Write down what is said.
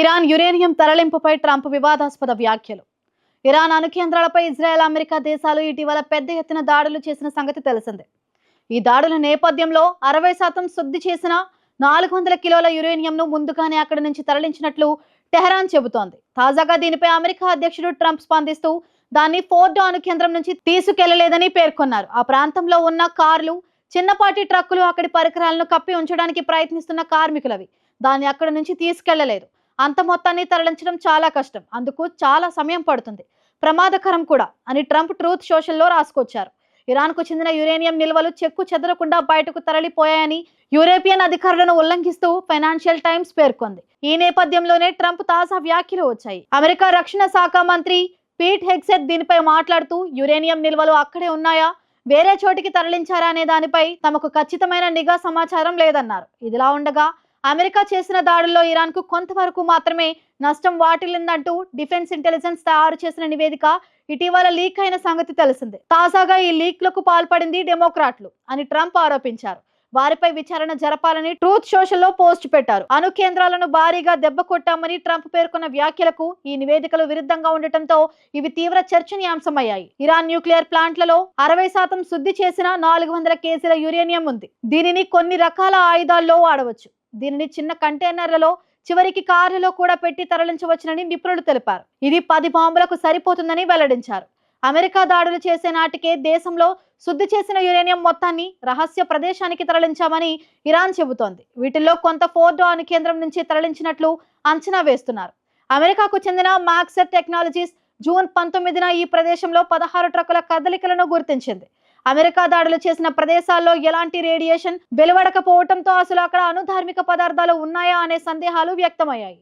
Iran uranium తరలింపుపై Trump వివాదాస్పద వ్యాఖ్యలు. Iran అణు కేంద్రాలపై ఇజ్రాయెల్ అమెరికా దేశాలు ఇటీవల పెద్ద ఎత్తున దాడులు చేసిన సంగతి తెలిసిందే. ఈ దాడుల నేపథ్యంలో అరవై శాతం శుద్ధి చేసిన నాలుగు వందల కిలోల యురేనియంను ముందుగానే అక్కడి నుంచి తరలించినట్లు టెహరాన్ చెబుతోంది. తాజాగా దీనిపై అమెరికా అధ్యక్షుడు ట్రంప్ స్పందిస్తూ దాన్ని ఫోర్డో అణు కేంద్రం నుంచి తీసుకెళ్ళలేదని పేర్కొన్నారు. ఆ ప్రాంతంలో ఉన్న కార్లు చిన్నపాటి ట్రక్కులు అక్కడి పరికరాలను కప్పి ఉంచడానికి ప్రయత్నిస్తున్న కార్మికులవి. దాన్ని అక్కడి నుంచి తీసుకెళ్ళలేదు. అంత మొత్తాన్ని తరలించడం చాలా కష్టం. అందుకు చాలా సమయం పడుతుంది. ప్రమాదకరం కూడా అని ట్రంప్ ట్రూత్ సోషల్లో రాసుకొచ్చారు. ఇరాన్కు చెందిన యురేనియం నిల్వలు చెక్కు చెదరకుండా బయటకు తరలిపోయాయని యూరోపియన్ అధికారులను ఉల్లంఘిస్తూ ఫైనాన్షియల్ టైమ్స్ పేర్కొంది. ఈ నేపథ్యంలోనే ట్రంప్ తాజా వ్యాఖ్యలు వచ్చాయి. అమెరికా రక్షణ శాఖ మంత్రి పీట్ హెగ్సెట్ దీనిపై మాట్లాడుతూ యురేనియం నిల్వలు అక్కడే ఉన్నాయా? వేరే చోటికి తరలించారా అనే దానిపై తమకు ఖచ్చితమైన నిఘా సమాచారం లేదన్నారు. ఇదిలా ఉండగా అమెరికా చేసిన దాడుల్లో ఇరాన్కు కొంతవరకు మాత్రమే నష్టం వాటిల్లిందంటూ డిఫెన్స్ ఇంటెలిజెన్స్ తయారు చేసిన నివేదిక ఇటీవల లీక్ అయిన సంగతి తెలిసిందే. తాజాగా ఈ లీక్లకు పాల్పడింది డెమోక్రాట్లు అని ట్రంప్ ఆరోపించారు. వారిపై విచారణ జరపాలని ట్రూత్ సోషల్లో పోస్ట్ పెట్టారు. అణు కేంద్రాలను భారీగా దెబ్బ కొట్టామని ట్రంప్ పేర్కొన్న వ్యాఖ్యలకు ఈ నివేదికలు విరుద్ధంగా ఉండటంతో ఇవి తీవ్ర చర్చనీయాంశమయ్యాయి. ఇరాన్ న్యూక్లియర్ ప్లాంట్లలో అరవై శాతం శుద్ధి చేసిన నాలుగు వందల కేజీల యురేనియం ఉంది. దీనిని కొన్ని రకాల ఆయుధాల్లో వాడవచ్చు. దీనిని చిన్న కంటైనర్లలో చివరికి కారులో కూడా పెట్టి తరలించవచ్చునని నిపుణులు తెలిపారు. ఇది పది బాంబులకు సరిపోతుందని వెల్లడించారు. అమెరికా దాడులు చేసే నాటికే దేశంలో శుద్ధి చేసిన యురేనియం మొత్తాన్ని రహస్య ప్రదేశానికి తరలించామని ఇరాన్ చెబుతోంది. వీటిల్లో కొంత ఫోర్డో అణు కేంద్రం నుంచి తరలించినట్లు అంచనా వేస్తున్నారు. అమెరికాకు చెందిన మాక్సెట్ టెక్నాలజీస్ జూన్ పంతొమ్మిదిన ఈ ప్రదేశంలో పదహారు ట్రక్కుల కదలికలను గుర్తించింది. అమెరికా దాడులు చేసిన ప్రదేశాల్లో ఎలాంటి రేడియేషన్ వెలువడకపోవడంతో అసలు అక్కడ అణుధార్మిక పదార్థాలు ఉన్నాయా అనే సందేహాలు వ్యక్తమయ్యాయి.